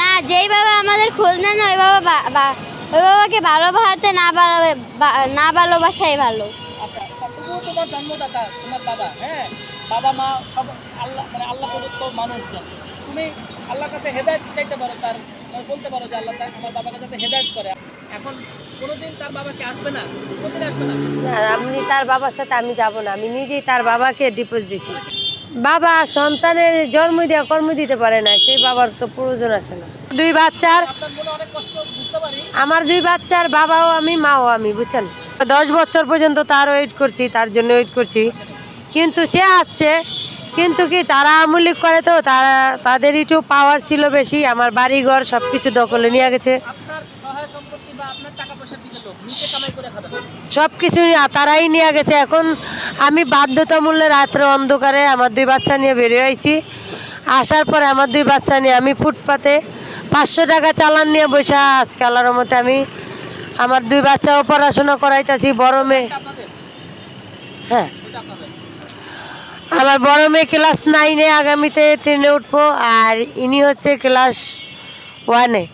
না যেই বাবা আমাদের খোঁজ নেন ওই বাবা ওই বাবাকে ভালোবাসাতে না না ভালোবাসাই ভালো। আচ্ছা তবুও তোমার জন্মদাতা তোমার বাবা হ্যাঁ? বাবা মা সব আল্লাহ মানে আল্লাহ প্রদত্ত মানুষজন। তুমি আল্লাহর কাছে হেদায়ত চাইতে পারো তার বলতে পারো যে আল্লাহ আমার বাবাকে যাতে হেদায়ত করে। এখন কোনোদিন তার বাবাকে আসবে না? কোনোদিন আসবে না? না আমি তার বাবার সাথে আমি যাব না আমি নিজেই তার বাবাকে ডিপোজ দিছি। বাবা সন্তানের জন্ম দেওয়া, কর্ম দিতে পারে না, সেই বাবার তো প্রয়োজন আসে না। দুই বাচ্চার আমার দুই বাচ্চার বাবাও আমি, মাও আমি, বুঝছেন? দশ বছর পর্যন্ত তার ওয়েট করছি, তার জন্য ওয়েট করছি। কিন্তু সে আসছে, কিন্তু কি তারা আমলিক করে তো, তারা তাদের একটু পাওয়ার ছিল বেশি, আমার বাড়িঘর সব কিছু দখলে নিয়ে গেছে। আপনার সহায় সম্পত্তি বা আপনার টাকা পয়সার দিকে লোক নিজে কামাই করে খাবেন। সব কিছু তারাই নিয়ে গেছে। এখন আমি বাধ্যতামূল্যে রাত্রে অন্ধকারে আমার দুই বাচ্চা নিয়ে বেরিয়ে আইছি। আসার পরে আমার দুই বাচ্চা নিয়ে আমি ফুটপাতে পাঁচশো টাকা চালান নিয়ে বসে আজকে আল্লাহর মতে আমি আমার দুই বাচ্চাও পড়াশোনা করাইতেছি। বড় মেয়ে হ্যাঁ। আমার বড় মেয়ে ক্লাস নাইনে আগামীতে ট্রেনে উঠবো। আর ইনি হচ্ছে ক্লাস ওয়ানে।